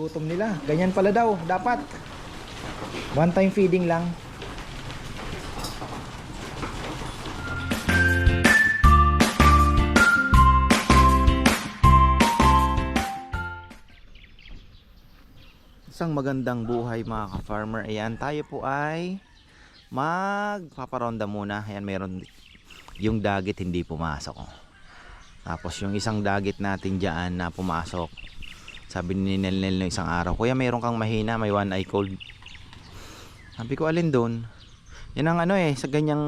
gutom nila. Ganyan pala daw, dapat. One time feeding lang. Isang magandang buhay mga ka-farmer. Ayan, tayo po ay magpaparonda muna. Ayan, meron yung dagit hindi pumasok. Tapos yung isang dagit natin dyan na pumasok. Sabi ni Nelnel no isang araw, Kuya meron kang mahina, may one eye cold. Sabi ko, alin doon? Yan ang ano eh, sa ganyang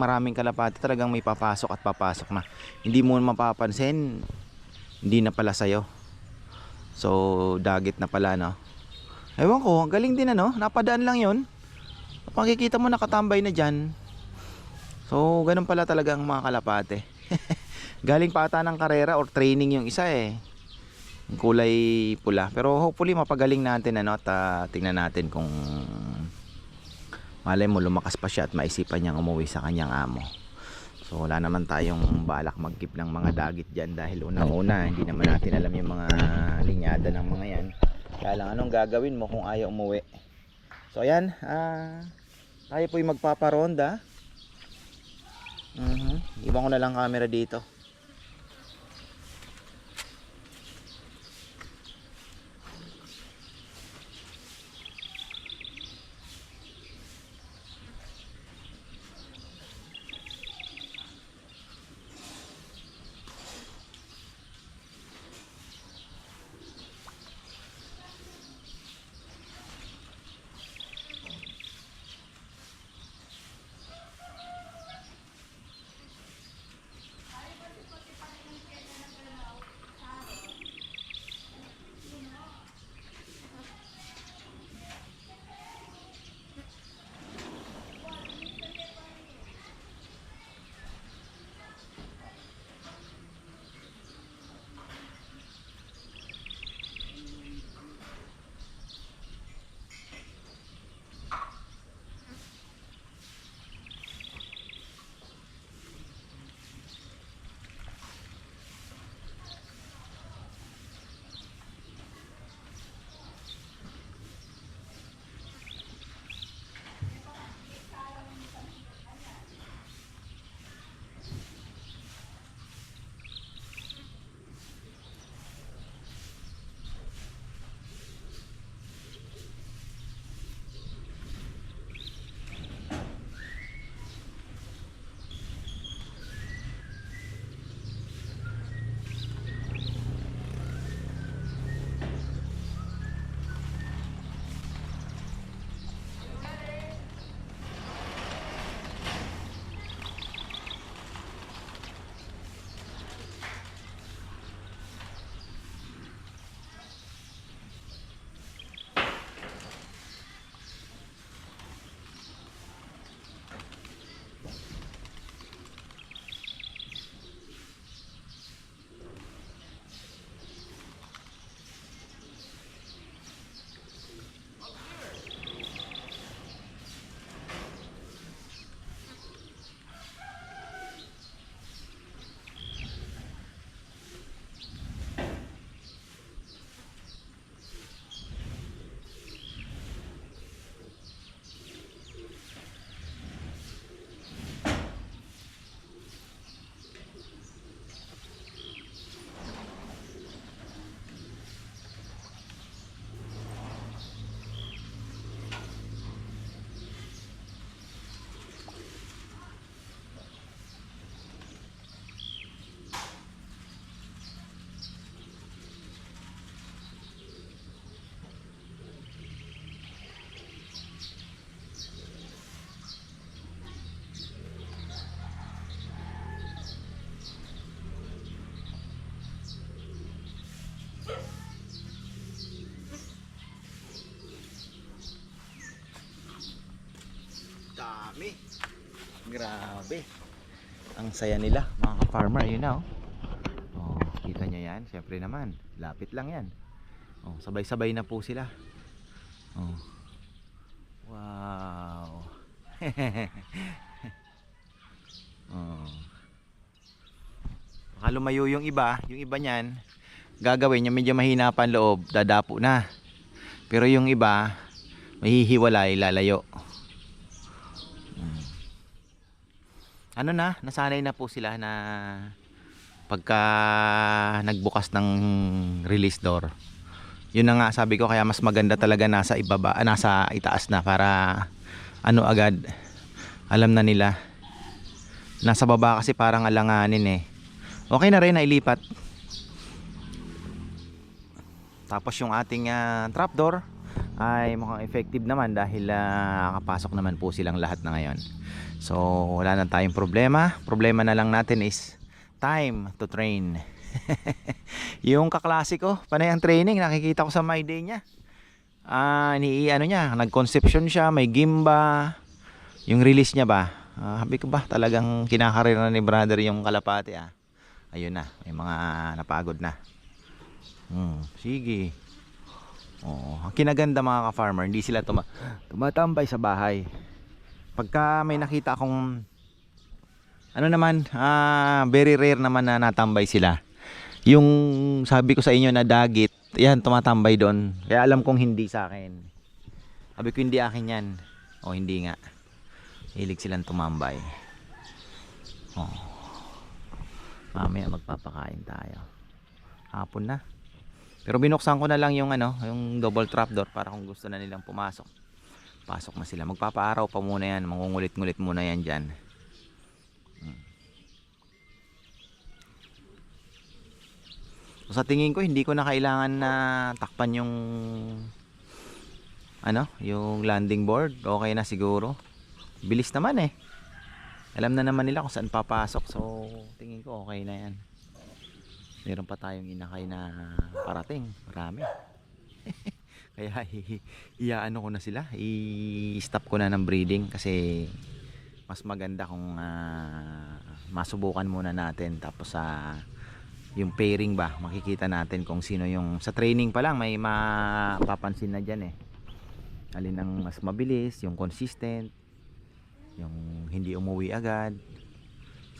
maraming kalapati talagang may papasok at papasok na. Hindi mo mapapansin, hindi na pala sa'yo. So, dagit na pala, no? Ewan ko, ang galing din ano, napadaan lang yon. Makikita mo nakatambay na dyan. So, ganun pala talaga ang mga kalapate. Galing pa ata ng karera or training yung isa eh. Kulay pula. Pero hopefully mapagaling natin ano at ah, tingnan natin kung malay mo lumakas pa siya at maisipan niyang umuwi sa kanyang amo. So wala naman tayong balak magkip ng mga dagit dyan dahil unang-una hindi naman natin alam yung mga linyada ng mga yan. Kaya lang anong gagawin mo kung ayaw umuwi. So ayan, ah, tayo po'y magpaparonda. Mhm. Iwan ko na lang camera dito. Grabe. Ang saya nila, mga ka-farmer. Yun na, oh. oh. Kita nyo yan? Siyempre naman. Lapit lang yan. Oh, sabay-sabay na po sila. Oh. Wow. oh. Baka lumayo yung iba. Yung iba niyan, gagawin, yung medyo mahina pa loob, dadapo na. Pero yung iba, mahihiwalay, lalayo. Mm. Ano na, nasanay na po sila na pagka nagbukas ng release door. Yun na nga sabi ko kaya mas maganda talaga nasa ibaba, ah, nasa itaas na para ano agad alam na nila. Nasa baba kasi parang alanganin eh. Okay na rin na ilipat. Tapos yung ating ah, trapdoor ay mukhang effective naman dahil ah, nakapasok naman po silang lahat na ngayon. So wala na tayong problema. Problema na lang natin is time to train. yung kaklasiko, panay ang training, nakikita ko sa my day niya. Ah, ni ano niya, nag-conception siya, may gimba. Yung release niya ba? Ah, sabi ko ba, talagang kinakarir na ni brother yung kalapate ah. Ayun na, may mga napagod na. Hmm, sige. Oo, ang kinaganda mga ka-farmer, hindi sila tuma tumatambay sa bahay. Pagka may nakita akong ano naman, ah, very rare naman na natambay sila. Yung sabi ko sa inyo na dagit, yan tumatambay doon. Kaya alam kong hindi sa akin. Sabi ko hindi akin yan. O hindi nga. Hilig silang tumambay. Oh. Mamaya magpapakain tayo. Hapon na. Pero binuksan ko na lang yung ano, yung double trapdoor para kung gusto na nilang pumasok. Pasok na sila. Magpapaaraw pa muna yan. Mangungulit-ngulit muna yan dyan. So, sa tingin ko hindi ko na kailangan na takpan yung ano, yung landing board. Okay na siguro. Bilis naman eh. Alam na naman nila kung saan papasok. So, tingin ko okay na yan. Meron pa tayong inakay na parating. Marami. Kaya iaano ko na sila. I-stop ko na ng breeding kasi mas maganda kung ah, masubukan muna natin. Tapos sa yung pairing ba makikita natin kung sino yung sa training pa lang may mapapansin na dyan eh. Alin ang mas mabilis yung consistent yung hindi umuwi agad.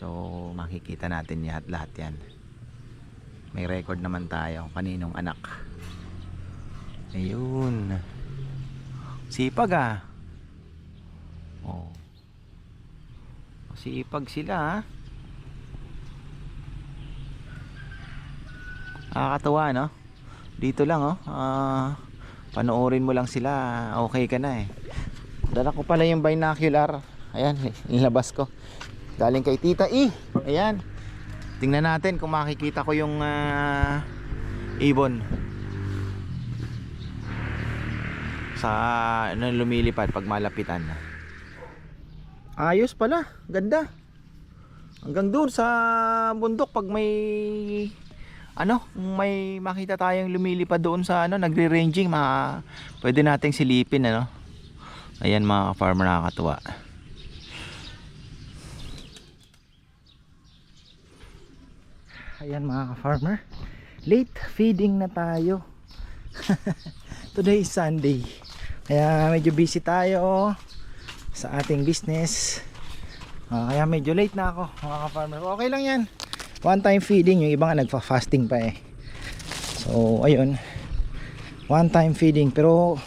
So makikita natin lahat lahat yan. May record naman tayo kaninong anak ayun sipag ah oh sipag sila ah Nakakatuwa no? Dito lang oh. Ah, panoorin mo lang sila, okay ka na eh. Dala ko pala yung binocular. Ayan, nilabas ko. Galing kay Tita E. Ayan. Tingnan natin kung makikita ko yung ah, ibon. Sa ano lumilipad pag malapitan. Ayos pala, ganda. Hanggang doon sa bundok pag may ano, may makita tayong lumilipad doon sa ano, nagre-ranging, ma pwede nating silipin ano. Ayan mga farmer nakakatuwa. Ayan mga farmer late feeding na tayo. Today is Sunday. Kaya medyo busy tayo sa ating business. Ah, kaya medyo late na ako mga farmer Okay lang yan. One time feeding yung iba nga nagfa-fasting pa eh. So ayun. One time feeding pero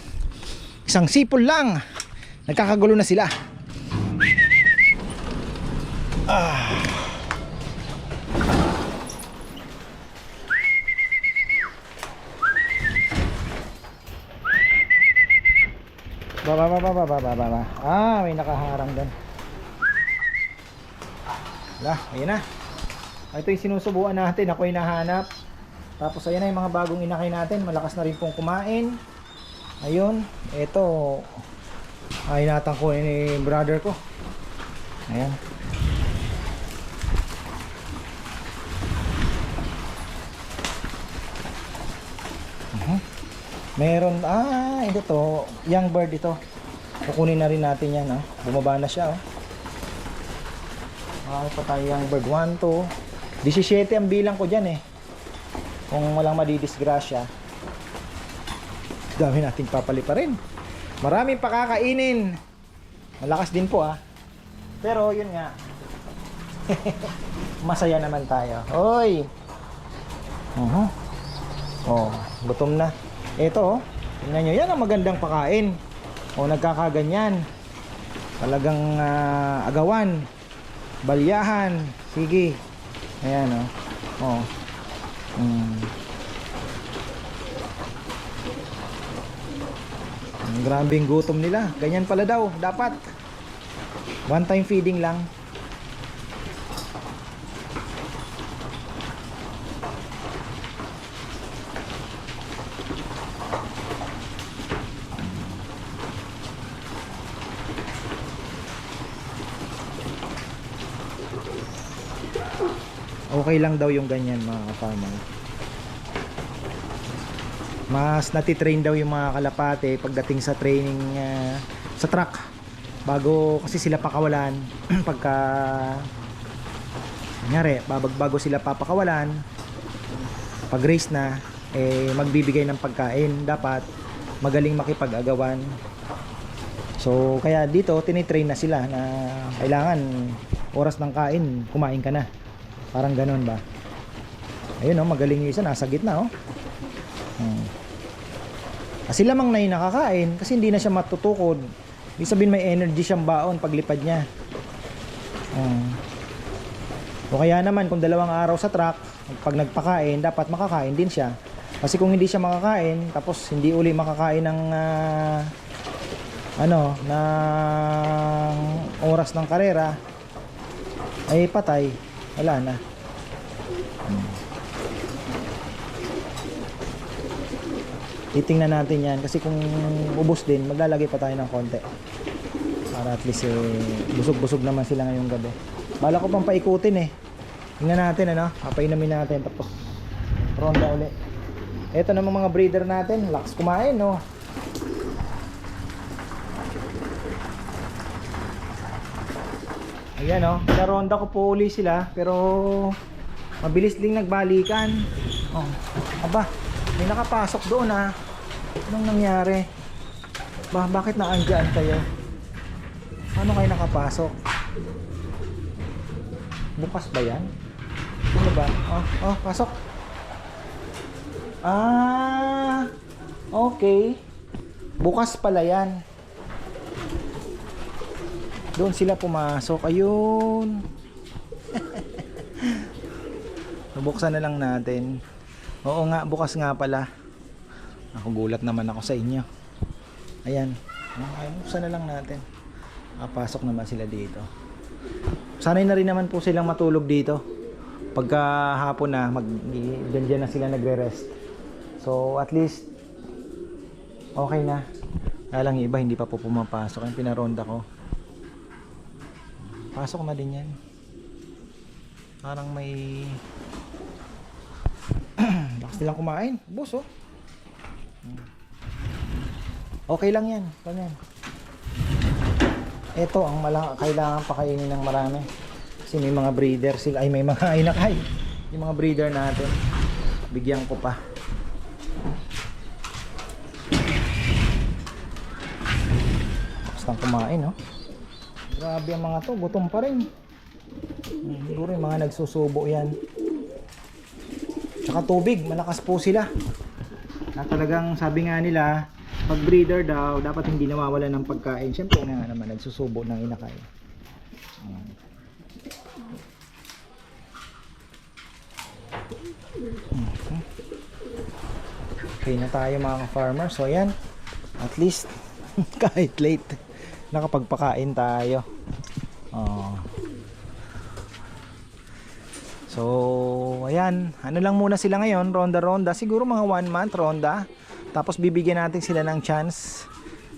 isang sipol lang. Nagkakagulo na sila. Ah. Baba, baba, baba, baba, baba. Ah, may nakaharang doon. Wala, ayun na. Ah, Ito yung sinusubuan natin. Ako yung nahanap. Tapos ayan na yung mga bagong inakay natin. Malakas na rin pong kumain. Ayun. Ito. Ay natang ko ni brother ko. Ayan. Meron, ah, ito to, young bird ito. Kukunin na rin natin yan, ah. Bumaba na siya, oh. Ah, pa tayo young bird. 1, 2, 17 ang bilang ko dyan eh. Kung walang madidisgrasya. Dami nating papali pa rin. Maraming pakakainin. Malakas din po ah. Pero yun nga. Masaya naman tayo. Hoy! Uh-huh. Oh, gutom na. Ito, oh. Tingnan nyo, yan ang magandang pakain. O, nagkakaganyan. Talagang ah, agawan. Balyahan. Sige. Ayan, oh. Oh. Mm. Ang grabing gutom nila. Ganyan pala daw. Dapat. One time feeding lang. Okay lang daw yung ganyan mga farmer. Mas natitrain daw yung mga kalapate pagdating sa training ah, sa truck. Bago kasi sila pakawalan pagka babag bago sila papakawalan pag race na eh magbibigay ng pagkain dapat magaling makipag-agawan so kaya dito tinitrain na sila na kailangan oras ng kain kumain ka na parang ganun ba ayun oh magaling yung isa nasa gitna oh hmm. kasi lamang na yung nakakain kasi hindi na siya matutukod ibig sabihin may energy siyang baon paglipad niya hmm. O kaya naman kung dalawang araw sa truck, pag nagpakain, dapat makakain din siya. Kasi kung hindi siya makakain, tapos hindi uli makakain ng ah, ano, ng oras ng karera, ay patay. Wala na. Hmm. Titingnan natin yan kasi kung ubos din, maglalagay pa tayo ng konti. Para at least eh, busog-busog naman sila ngayong gabi. Bala ko pang paikutin eh. Tingnan natin ano, papainamin natin tapos ronda uli. Ito namang mga breeder natin, lakas kumain no. Ayan oh, pinaronda ko po uli sila pero mabilis din nagbalikan. Oh, aba, may nakapasok doon ah. Anong nangyari? Ba, bakit naandyan kayo? Paano kayo nakapasok? Bukas ba yan? Ano ba? Oh, oh, pasok. Ah, okay. Bukas pala yan. Doon sila pumasok. Ayun. Nabuksan na lang natin. Oo nga, bukas nga pala. Ako gulat naman ako sa inyo. Ayan. Ay, buksan na lang natin. Kapasok naman sila dito. Sanay na rin naman po silang matulog dito. Pagka hapon na, mag, dyan, dyan na sila nagre-rest. So, at least, okay na. Kaya lang iba, hindi pa po pumapasok. Yung pinaronda ko. Pasok na din yan. Parang may... Lakas nilang kumain. Bus, oh. Okay lang yan. Ganyan. Ito ang mala kailangan pakainin ng marami. Kasi may mga breeder sila. Ay, may mga inakay. Yung mga breeder natin. Bigyan ko pa. Basta kumain, no? Grabe ang mga to. Gutom pa rin. Hmm, Siguro yung mga nagsusubo yan. Tsaka tubig. Malakas po sila. Na talagang sabi nga nila, pag breeder daw, dapat hindi nawawala ng pagkain. Siyempre nga naman, nagsusubo ng inakay. Ayan. Mhm. Okay na tayo mga farmer. So ayan, at least kahit late, nakapagpakain tayo. Oh. So, ayan, ano lang muna sila ngayon, ronda-ronda, siguro mga one month ronda. Tapos bibigyan natin sila ng chance.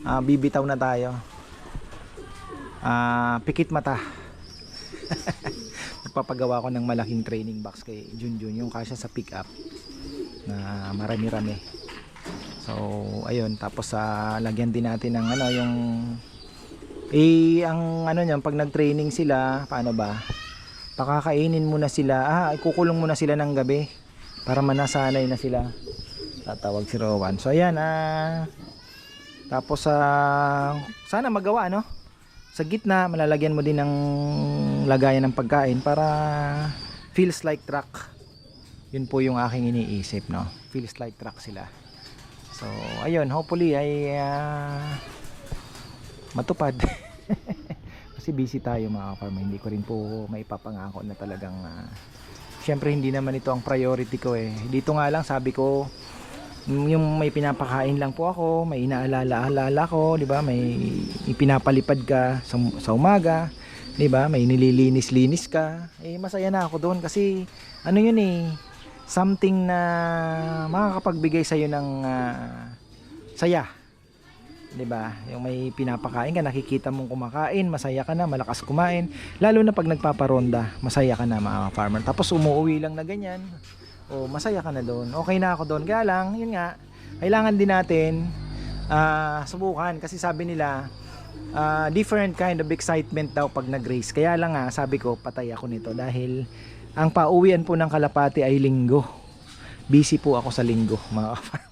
Ah, bibitaw na tayo. Ah, pikit mata. Nagpapagawa ko ng malaking training box kay Junjun yung kasya sa pick up na marami-rami. So, ayun, tapos sa lagyan din natin ng ano yung eh ang ano niyan pag nag-training sila, paano ba? Pakakainin muna sila. Ah, ikukulong muna sila ng gabi para manasanay na sila tatawag si Rowan. So ayan ah tapos sa sana magawa no. Sa gitna malalagyan mo din ng lagayan ng pagkain para feels like truck. Yun po yung aking iniisip, no? Feels like truck sila. So, ayun, hopefully ay ah, matupad. Kasi busy tayo mga farmer. Hindi ko rin po maipapangako na talagang ah, Siyempre hindi naman ito ang priority ko eh. Dito nga lang sabi ko yung may pinapakain lang po ako, may inaalala-alala ko, 'di ba? May ipinapalipad ka sa, sa umaga, 'di ba? May nililinis-linis ka. Eh masaya na ako doon kasi ano 'yun eh, something na makakapagbigay sa iyo ng ah, saya. 'Di ba? Yung may pinapakain ka, nakikita mong kumakain, masaya ka na, malakas kumain. Lalo na pag nagpaparonda, masaya ka na mga farmer. Tapos umuwi lang na ganyan. O masaya ka na doon. Okay na ako doon. Kaya lang, yun nga, kailangan din natin ah, subukan kasi sabi nila ah, different kind of excitement daw pag nag-race. Kaya lang nga, sabi ko, patay ako nito dahil ang pauwian po ng Kalapati ay linggo. Busy po ako sa linggo, mga farmer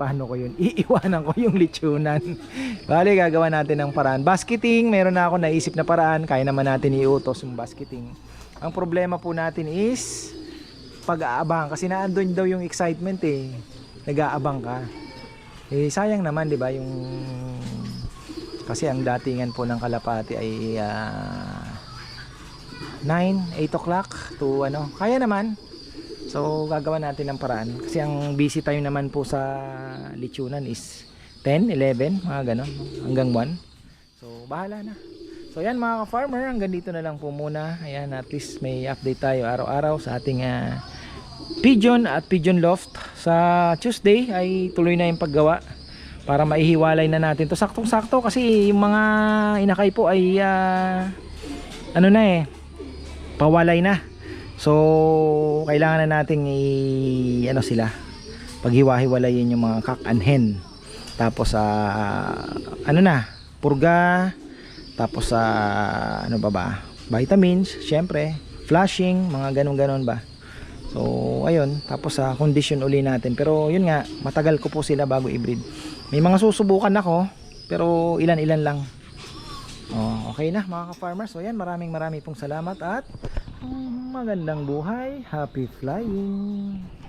paano ko yun? Iiwanan ko yung lechonan bali gagawa natin ng paraan. Basketing meron na ako naisip na paraan. Kaya naman natin iutos yung basketing. Ang problema po natin is pag-aabang kasi naandun daw yung excitement eh. Nag-aabang ka. Eh sayang naman di ba yung kasi ang datingan po ng Kalapati ay ah, 9, 8 o'clock to ano? Kaya naman So gagawa natin ng paraan kasi ang busy time naman po sa lechonan is 10, 11, mga ganon hanggang 1. So bahala na. So yan mga ka-farmer, hanggang dito na lang po muna. Ayan, at least may update tayo araw-araw sa ating ah, pigeon at pigeon loft. Sa Tuesday ay tuloy na yung paggawa para maihiwalay na natin. To saktong-sakto kasi yung mga inakay po ay ah, ano na eh, pawalay na. So, kailangan na nating i ano sila, paghiwa-hiwalayin yung mga cock and hen. Tapos sa ano na, purga, tapos sa ano ba ba? Vitamins, syempre, flushing, mga ganun-ganon ba. So, ayun, tapos sa condition uli natin. Pero yun nga, matagal ko po sila bago i-breed. May mga susubukan ako, pero ilan-ilan lang. Oh, okay na mga ka-farmers. So yan, maraming maraming pong salamat at magandang buhay. Happy flying.